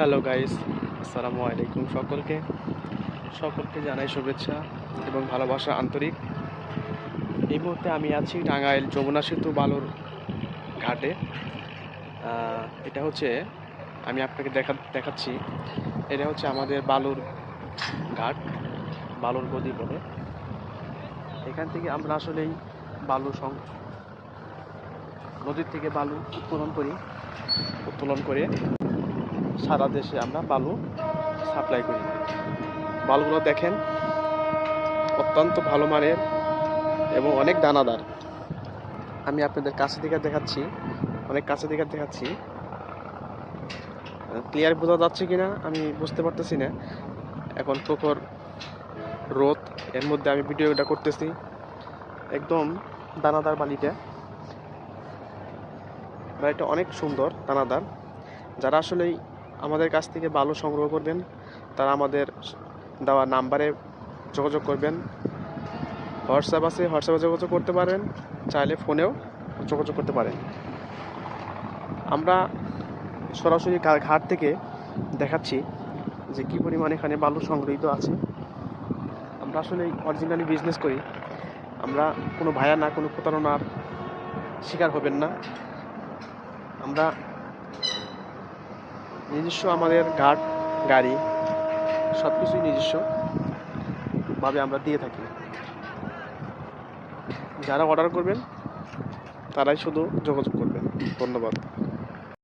Hello guys আসসালামু আলাইকুম সকলকে। সকলকে জানাই শুভেচ্ছা এবং ভালোবাসা আন্তরিক। এই মুহূর্তে আমি আছি টাঙ্গাইল যমুনা সেতু বালুর ঘাটে। এটা হচ্ছে, আমি আপনাকে দেখা, দেখাচ্ছি। এটা হচ্ছে আমাদের বালুর ঘাট, বালুর গদি বলে। এখান থেকে আমরা আসলেই বালু সং, নদীর থেকে বালু উত্তোলন করি। উত্তোলন করে সারা দেশে আমরা বালু সাপ্লাই করি। বালুগুলো দেখেন, অত্যন্ত ভালো মানের এবং অনেক দানাদার। আমি আপনাদের কাছে থেকে দেখাচ্ছি, অনেক কাছে থেকে দেখাচ্ছি। ক্লিয়ার বোঝা যাচ্ছে কিনা আমি বুঝতে পারতেছি না। এখন প্রখর রোদ, এর মধ্যে আমি ভিডিওটা করতেছি। একদম দানাদার বালিটা। বাড়িটা অনেক সুন্দর, দানাদার। যারা আসলেই আমাদের কাছ থেকে বালু সংগ্রহ করবেন, তারা আমাদের দেওয়া নাম্বারে যোগাযোগ করবেন। হোয়াটসঅ্যাপ আছে, হোয়াটসঅ্যাপে যোগাযোগ করতে পারেন, চাইলে ফোনেও যোগাযোগ করতে পারেন। আমরা সরাসরি ঘাট থেকে দেখাচ্ছি যে কী পরিমাণ এখানে বালু সংগৃহীত আছে। আমরা আসলে অরিজিনালি বিজনেস করি। আমরা কোনো ভায়া না, কোনো প্রতারণার শিকার হবেন না। আমরা নিজস্ব আমাদের ঘাট, গাড়ি সব কিছুই নিজস্বভাবে আমরা দিয়ে থাকি। যারা অর্ডার করবেন, তারাই শুধু যোগাযোগ করবেন। ধন্যবাদ।